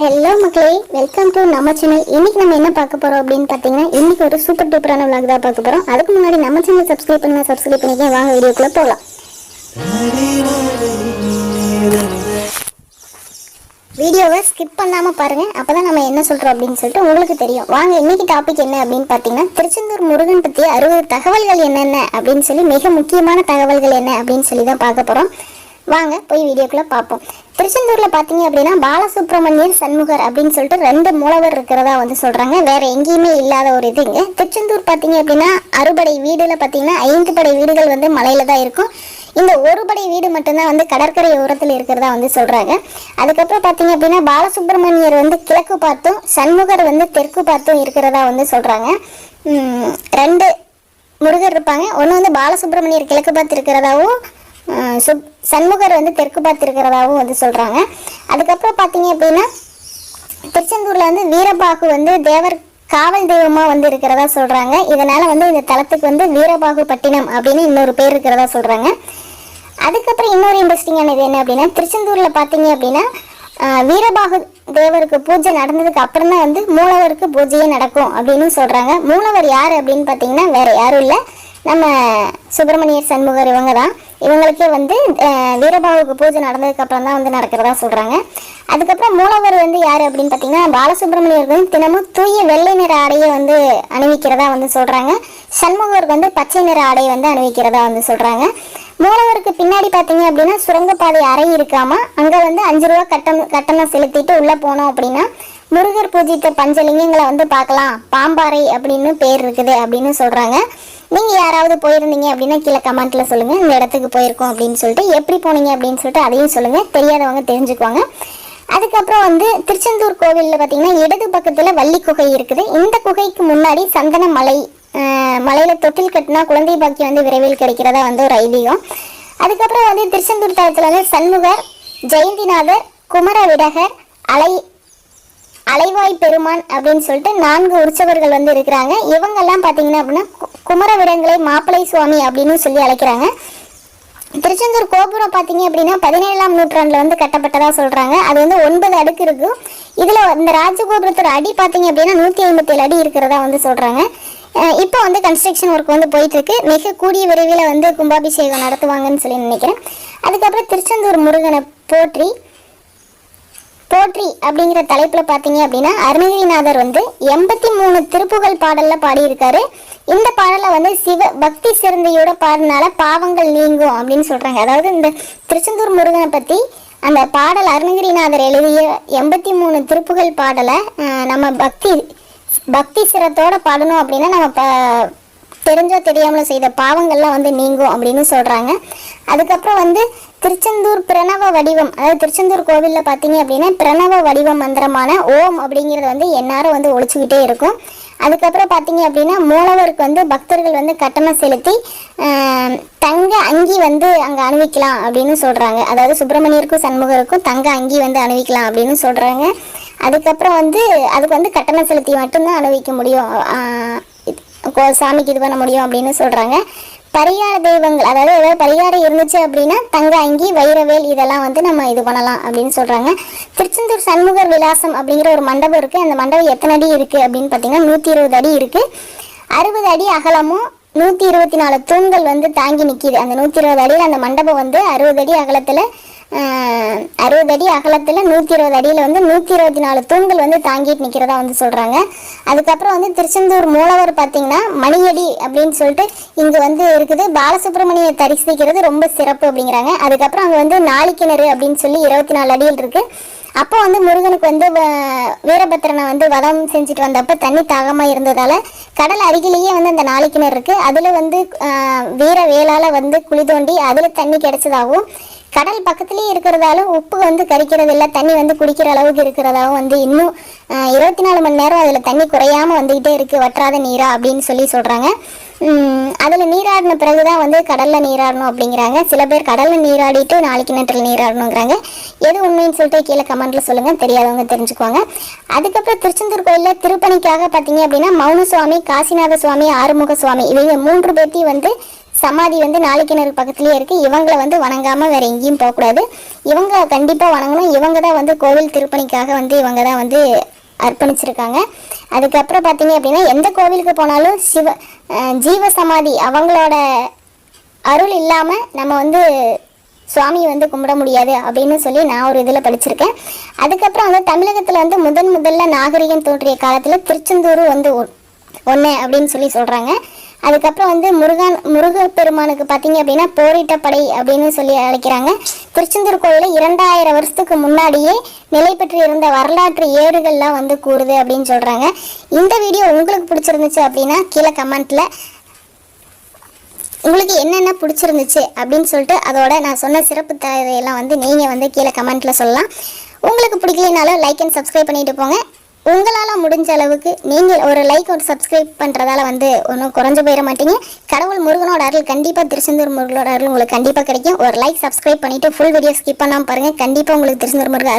Hello மக்களே. Welcome to நம்ம channel இன்னைக்கு நம்ம என்ன பார்க்க போறோம் அப்படின்னு பார்த்தீங்கன்னா இன்னைக்கு ஒரு சூப்பர் டூப்பரான விளாக் தான் பார்க்க போறோம். அதுக்கு முன்னாடி நம்ம சேனல் சப்ஸ்கிரைப் பண்ணுங்க சப்ஸ்கிரைப் பண்ணிக்க வாங்க வீடியோக்குள்ள போகலாம் வீடியோவை ஸ்கிப் பண்ணாம பாருங்க. அப்பதான் நம்ம என்ன சொல்றோம் அப்படின்னு சொல்லிட்டு உங்களுக்கு தெரியும். வாங்க இன்னைக்கு டாபிக் என்ன அப்படின்னு பார்த்தீங்கன்னா திருச்செந்தூர் முருகன் பத்தி அறுபது தகவல்கள் என்னென்ன அப்படின்னு சொல்லி மிக முக்கியமான தகவல்கள் என்ன அப்படின்னு சொல்லி தான் பார்க்க போறோம். வாங்க போய் வீடியோக்குள்ள பார்ப்போம். திருச்செந்தூர்ல பாத்தீங்க அப்படின்னா பாலசுப்ரமணியர் சண்முகர் அப்படின்னு சொல்லிட்டு ரெண்டு மூலவர் இருக்கிறதா வந்து சொல்றாங்க. வேற எங்கேயுமே இல்லாத ஒரு இதுங்க திருச்செந்தூர் பாத்தீங்க அப்படின்னா அறுபடை வீடுல பாத்தீங்கன்னா ஐந்து படை வீடுகள் வந்து மலையில தான் இருக்கும். இந்த ஒரு படை வீடு மட்டும்தான் வந்து கடற்கரை ஓரத்தில் இருக்கிறதா வந்து சொல்றாங்க. அதுக்கப்புறம் பாத்தீங்க அப்படின்னா பாலசுப்ரமணியர் வந்து கிழக்கு பார்த்தும் சண்முகர் வந்து தெற்கு பார்த்தும் இருக்கிறதா வந்து சொல்றாங்க. ரெண்டு முருகர் இருப்பாங்க. ஒன்று வந்து பாலசுப்ரமணியர் கிழக்கு பார்த்து இருக்கிறதாவும் சுப் சண்முகர் வந்து தெற்கு பார்த்துருக்கிறதாகவும் வந்து சொல்கிறாங்க அதுக்கப்புறம் பார்த்தீங்க அப்படின்னா திருச்செந்தூரில் வந்து வீரபாகு வந்து தேவர் காவல் தெய்வமாக வந்து இருக்கிறதா சொல்கிறாங்க இதனால் வந்து இந்த தலத்துக்கு வந்து வீரபாகு பட்டினம் அப்படின்னு இன்னொரு பேர் இருக்கிறதா சொல்கிறாங்க அதுக்கப்புறம் இன்னொரு இன்ட்ரெஸ்டிங்கானது என்ன அப்படின்னா திருச்செந்தூரில் பார்த்தீங்க அப்படின்னா வீரபாகு தேவருக்கு பூஜை நடந்ததுக்கு அப்புறம் தான் வந்து மூலவருக்கு பூஜையே நடக்கும் அப்படின்னு சொல்கிறாங்க மூலவர் யார் அப்படின்னு பார்த்தீங்கன்னா வேறு யாரும் இல்லை. நம்ம சுப்பிரமணியர் சண்முகர் இவங்க தான் இவங்களுக்கே வந்து வீரபாவுக்கு பூஜை நடந்ததுக்கு அப்புறம் தான் வந்து நடக்கிறதா சொல்கிறாங்க அதுக்கப்புறம் மூலவர் வந்து யார் அப்படின்னு பார்த்தீங்கன்னா பாலசுப்ரமணியர் வந்து தினமும் தூய வெள்ளை நிற ஆடையை வந்து அணிவிக்கிறதா வந்து சொல்கிறாங்க சண்முகருக்கு வந்து பச்சை நிற ஆடையை வந்து அணிவிக்கிறதா வந்து சொல்கிறாங்க மூலவருக்கு பின்னாடி பார்த்தீங்க அப்படின்னா சுரங்கப்பாதை அறை இருக்காம? அங்கே வந்து அஞ்சு ரூபா கட்டணம் கட்டணம் செலுத்திட்டு உள்ளே போனோம் அப்படின்னா முருகர் பூஜித்த பஞ்சலிங்கங்களை வந்து பார்க்கலாம். பாம்பாறை அப்படின்னு பேர் இருக்குது அப்படின்னு சொல்கிறாங்க நீங்கள் யாராவது போயிருந்தீங்க அப்படின்னா கீழே கமெண்ட்டில் சொல்லுங்கள் இந்த இடத்துக்கு போயிருக்கோம் அப்படின்னு சொல்லிட்டு எப்படி போனீங்க அப்படின்னு சொல்லிட்டு அதையும் சொல்லுங்கள் தெரியாதவங்க தெரிஞ்சுக்குவாங்க. அதுக்கப்புறம் வந்து திருச்செந்தூர் கோவிலில் பார்த்தீங்கன்னா இடது பக்கத்தில் வள்ளி குகை இருக்குது. இந்த குகைக்கு முன்னாடி சந்தன மலை மலையில் தொட்டில் கட்டினா குழந்தை பாக்கியம் வந்து விரைவில் கிடைக்கிறதா வந்து ஒரு ஐதீகம். அதுக்கப்புறம் வந்து திருச்செந்தூர் தளத்தில் வந்து சண்முகர் ஜெயந்திநாதர் குமர விடகர் அலை அலைவாய் பெருமான் அப்படின்னு சொல்லிட்டு நான்கு உற்சவர்கள் வந்து இருக்கிறாங்க. இவங்கெல்லாம் பார்த்தீங்கன்னா அப்படின்னா குமரவிடங்களை மாப்பிளை சுவாமி அப்படின்னு சொல்லி அழைக்கிறாங்க. திருச்செந்தூர் கோபுரம் பார்த்தீங்க அப்படின்னா பதினேழாம் நூற்றாண்டில் வந்து கட்டப்பட்டதாக சொல்கிறாங்க அது வந்து ஒன்பது அடுக்கு இருக்கும். இதில் இந்த ராஜகோபுரத்தோட அடி பார்த்தீங்க அப்படின்னா நூற்றி ஐம்பத்தேழு அடி இருக்கிறதா வந்து சொல்கிறாங்க இப்போ வந்து கன்ஸ்ட்ரக்ஷன் ஒர்க் வந்து போயிட்டுருக்கு. மிக கூடிய விரைவில் வந்து கும்பாபிஷேகம் நடத்துவாங்கன்னு சொல்லி நினைக்கிறேன். அதுக்கப்புறம் திருச்செந்தூர் முருகனை போற்றி போற்றி அப்படிங்கிற தலைப்பில் பார்த்தீங்க அப்படின்னா அருணகிரிநாதர் வந்து எண்பத்தி மூணு திருப்புகழ் பாடலில் பாடியிருக்காரு. இந்த பாடலை வந்து சிவ பக்தி சிறந்தையோட பாடினால பாவங்கள் நீங்கும் அப்படின்னு சொல்கிறாங்க அதாவது இந்த திருச்செந்தூர் முருகனை பற்றி அந்த பாடல் அருணகிரிநாதர் எழுதிய எண்பத்தி மூணு திருப்புகழ் பாடலை நம்ம பக்தி பக்தி சிரத்தோட பாடணும் அப்படின்னா நம்ம ப தெரிஞ்சோ தெரியாமலோ செய்த பாவங்கள்லாம் வந்து நீங்கும் அப்படின்னு சொல்கிறாங்க அதுக்கப்புறம் வந்து திருச்செந்தூர் பிரணவ வடிவம் அதாவது திருச்செந்தூர் கோவிலில் பார்த்தீங்க அப்படின்னா பிரணவ வடிவ மந்திரமான ஓம் அப்படிங்கிறது வந்து எந்நேரம் வந்து ஒழிச்சுக்கிட்டே இருக்கும். அதுக்கப்புறம் பார்த்தீங்க அப்படின்னா மூலவருக்கு வந்து பக்தர்கள் வந்து கட்டணம் செலுத்தி தங்க அங்கி வந்து அங்கே அணிவிக்கலாம் அப்படின்னு சொல்கிறாங்க அதாவது சுப்பிரமணியருக்கும் சண்முகருக்கும் தங்க அங்கி வந்து அணிவிக்கலாம் அப்படின்னு சொல்கிறாங்க அதுக்கப்புறம் வந்து அதுக்கு வந்து கட்டணம் செலுத்தி மட்டும்தான் அணிவிக்க முடியும். கோ- சாமிக்கு இது பண்ண முடியும் அப்படின்னு சொல்கிறாங்க பரிகார தெய்வங்கள் அதாவது ஏதாவது பரிகாரம் இருந்துச்சு அப்படின்னா தங்க அங்கி வைரவேல் இதெல்லாம் வந்து நம்ம இது பண்ணலாம் அப்படின்னு சொல்கிறாங்க திருச்செந்தூர் சண்முகர் விலாசம் அப்படிங்கிற ஒரு மண்டபம் இருக்குது அந்த மண்டபம் எத்தனை அடி இருக்குது அப்படின்னு பார்த்தீங்கன்னா நூற்றி இருபது அடி இருக்குது அறுபது அடி அகலமும் நூற்றி இருபத்தி நாலு தூண்கள் வந்து தாங்கி நிற்கிது அந்த நூற்றி இருபது அடியில் அந்த மண்டபம் வந்து அறுபது அடி அகலத்தில் அறுபது அடி அகலத்தில் நூற்றி இருபது அடியில் வந்து நூற்றி இருபத்தி நாலு தூண்கள் வந்து தாங்கிட்டு நிற்கிறதா வந்து சொல்கிறாங்க அதுக்கப்புறம் வந்து திருச்செந்தூர் மூலவர் பார்த்தீங்கன்னா மணியடி அப்படின்னு சொல்லிட்டு இங்கே வந்து இருக்குது. பாலசுப்ரமணிய தரிசிக்கிறது ரொம்ப சிறப்பு அப்படிங்கிறாங்க. அதுக்கப்புறம் அங்கே வந்து நாளிக்கிணறு அப்படின்னு சொல்லி இருபத்தி நாலு அடியில் இருக்குது அப்போ வந்து முருகனுக்கு வந்து வீரபத்திரனை வந்து வதம் செஞ்சுட்டு வந்தப்போ தண்ணி தாகமாக இருந்ததால் கடல் அருகிலேயே வந்து அந்த நாளிக்கிணறு இருக்குது அதில் வந்து வீர வேளால் வந்து குழி தோண்டி அதில் தண்ணி கிடைச்சதாகவும் கடல் பக்கத்துலேயே இருக்கிறதால உப்பு வந்து கரிக்கிறது இல்லை தண்ணி வந்து குடிக்கிற அளவுக்கு இருக்கிறதாவும் வந்து இன்னும் இருபத்தி நாலு மணி நேரம் அதில் தண்ணி குறையாம வந்துகிட்டே இருக்கு வற்றாத நீரா அப்படின்னு சொல்லி சொல்கிறாங்க அதில் நீராடின பிறகு தான் வந்து கடலில் நீராடணும் அப்படிங்கிறாங்க. சில பேர் கடலில் நீராடிட்டு நாளைக்கு நேரத்தில் நீராடணுங்கிறாங்க. எது உண்மைன்னு சொல்லிட்டு கீழே கமெண்ட்டில் சொல்லுங்கள் தெரியாதவங்க தெரிஞ்சுக்குவாங்க. அதுக்கப்புறம் திருச்செந்தூர் கோயிலில் திருப்பணிக்காக பார்த்தீங்க அப்படின்னா மௌன சுவாமி காசிநாத சுவாமி ஆறுமுக சுவாமி இவங்க மூன்று பேர்த்தையும் வந்து சமாதி வந்து நாளைக்கிணறு பக்கத்துலேயே இருக்குது இவங்களை வந்து வணங்காமல் வேற எங்கேயும் போகக்கூடாது. இவங்க கண்டிப்பாக வணங்கணும். இவங்க தான் வந்து கோவில் திருப்பணிக்காக வந்து இவங்க தான் வந்து அர்ப்பணிச்சிருக்காங்க. அதுக்கப்புறம் பார்த்தீங்க அப்படின்னா எந்த கோவிலுக்கு போனாலும் சிவ ஜீவ சமாதி அவங்களோட அருள் இல்லாமல் நம்ம வந்து சுவாமியை வந்து கும்பிட முடியாது அப்படின்னு சொல்லி நான் ஒரு இதில் படிச்சிருக்கேன். அதுக்கப்புறம் வந்து தமிழகத்தில் வந்து முதன் முதல்ல நாகரிகம் தோன்றிய காலத்தில் திருச்செந்தூர் வந்து ஒன்று அப்படின்னு சொல்லி சொல்கிறாங்க அதுக்கப்புறம் வந்து முருகன் முருகப்பெருமானுக்கு பார்த்தீங்க அப்படின்னா போரிட்ட படை அப்படின்னு சொல்லி அழைக்கிறாங்க. திருச்செந்தூர் கோயிலில் இரண்டாயிரம் வருஷத்துக்கு முன்னாடியே நிலை பெற்று இருந்த வரலாற்று ஏடுகள்லாம் வந்து கூறுது அப்படின்னு சொல்கிறாங்க இந்த வீடியோ உங்களுக்கு பிடிச்சிருந்துச்சு அப்படின்னா கீழே கமெண்ட்டில் உங்களுக்கு என்னென்ன பிடிச்சிருந்துச்சு அப்படின்னு சொல்லிட்டு அதோட நான் சொன்ன சிறப்பு தேவையெல்லாம் வந்து நீங்கள் வந்து கீழே கமெண்ட்டில் சொல்லலாம். உங்களுக்கு பிடிக்கலனாலும் லைக் அண்ட் சப்ஸ்கிரைப் பண்ணிட்டு போங்க. உங்களால் முடிஞ்ச அளவுக்கு நீங்கள் ஒரு லைக் ஒரு சப்ஸ்கிரைப் பண்ணுறதால வந்து ஒன்றும் குறைஞ்சு போயிட மாட்டீங்க. கடவுள் முருகனோட அருள் கண்டிப்பாக திருச்செந்தூர் முருகனோட அருள் உங்களுக்கு கண்டிப்பாக கிடைக்கும். ஒரு லைக் சப்ஸ்கிரைப் பண்ணிவிட்டு ஃபுல் வீடியோ ஸ்கிப் பண்ணாமல் பாருங்கள் கண்டிப்பாக உங்களுக்கு திருச்செந்தூர் முருகன்